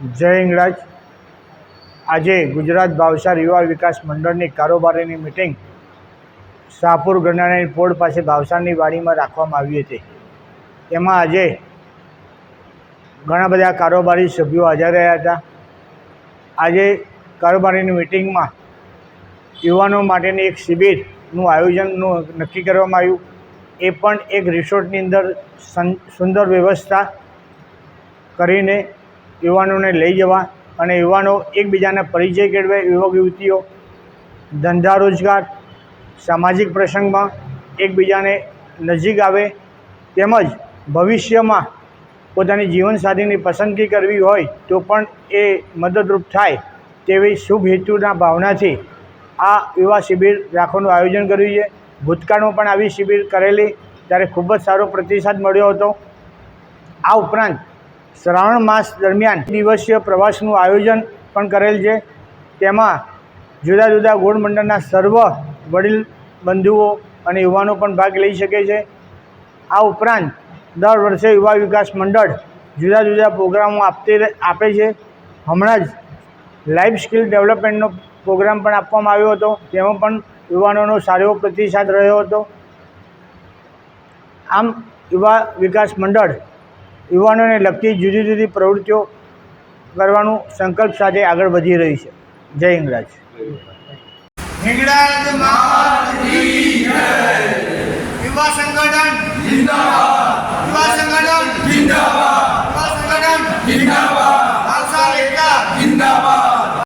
જય ઇંગરાજ આજે ગુજરાત ભાવસાર યુવા વિકાસ મંડળની કારોબારીની મિટિંગ શાહપુર ગરનાળાની પોળ પાસે ભાવસારની વાડીમાં રાખવામાં આવી હતી. એમાં આજે ઘણા બધા કારોબારી સભ્યો હાજર રહ્યા હતા. આજે કારોબારીની મિટિંગમાં યુવાનો માટેની એક શિબિરનું આયોજનનું નક્કી કરવામાં આવ્યું. એ પણ એક રિસોર્ટની અંદર સુંદર વ્યવસ્થા કરીને યુવાનોને લઈ જવા અને યુવાનો એકબીજાના પરિચય કેળવે યુવક યુવતીઓ, ધંધા રોજગાર, સામાજિક પ્રસંગમાં એકબીજાને નજીક આવે તેમજ ભવિષ્યમાં પોતાની જીવનસાથીની પસંદગી કરવી હોય તો પણ એ મદદરૂપ થાય તેવી શુભ હેતુના ભાવનાથી આ યુવા શિબિર રાખવાનું આયોજન કર્યું છે. ભૂતકાળમાં પણ આવી શિબિર કરેલી, ત્યારે ખૂબ જ સારો પ્રતિસાદ મળ્યો હતો. આ ઉપરાંત શ્રાવણ માસ દરમિયાન દિવસીય પ્રવાસનું આયોજન પણ કરેલ છે. તેમાં જુદા જુદા ગોળ મંડળના સર્વ વડીલ બંધુઓ અને યુવાનો પણ ભાગ લઈ શકે છે. આ ઉપરાંત દર વર્ષે યુવા વિકાસ મંડળ જુદા જુદા પ્રોગ્રામો આપતી આપે છે. હમણાં જ લાઈફ સ્કિલ ડેવલપમેન્ટનો પ્રોગ્રામ પણ આપવામાં આવ્યો હતો. તેમાં પણ યુવાનોનો સારો પ્રતિસાદ રહ્યો હતો. આમ યુવા વિકાસ મંડળ યુવાનોને લગતી જુદી જુદી પ્રવૃત્તિઓ કરવાનું સંકલ્પ સાથે આગળ વધી રહી છે. જય હિંગરાજ સંગઠન. સંગઠન. સંગઠન.